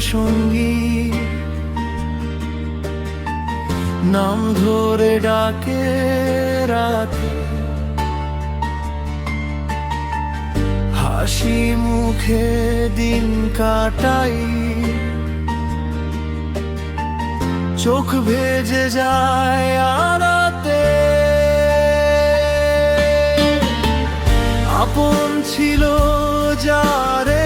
সঙ্গী। নাম ধরে ডাকে রাতে। হাসি মুখে দিন কাটাই। চোখ ভেজে যায় আরাতে। আপন ছিল যারে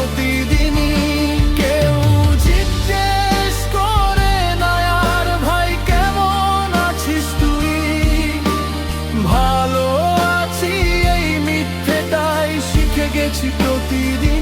শিখে প্রতিদিন।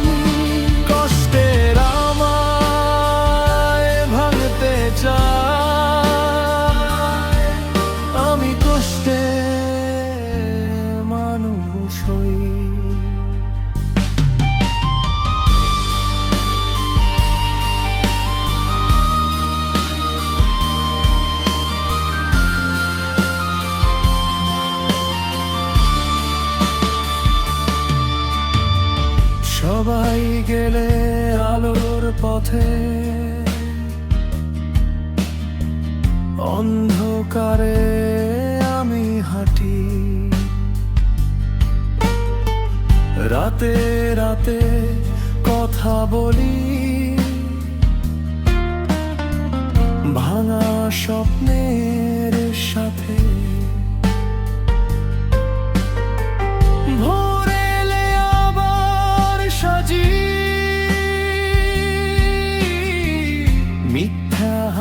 সবাই গেলে আলোর পথে। অন্ধকারে আমি হাঁটি। রাতে রাতে কথা বলি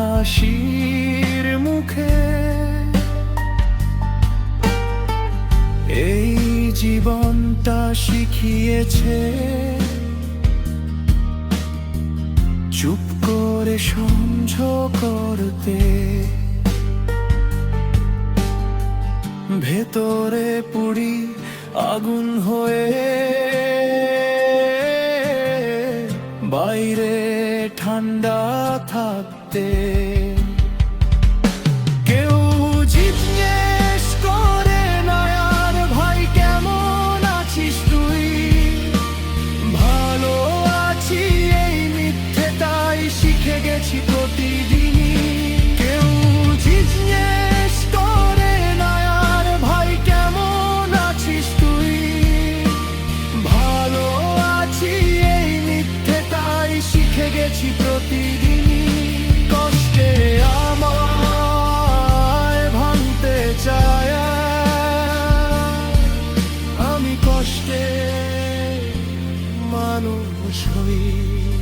হাসির মুখে। এই জীবনটা শিখিয়েছে। চুপ করে সহ্য করতে। ভেতরে পুড়ি আগুন হয়ে। বাইরে ঠান্ডা কেউ জিজ্ঞেস করে নায়ার ভাই, কেমন আছিস তুই? ভালো আছি, এই মিথ্যেটাই শিখে গেছি প্রতিদিনই। কেউ করে ভাই, কেমন আছিস তুই? ভালো আছি, এই শিখে গেছি প্রতিদিনই। মানুষ হই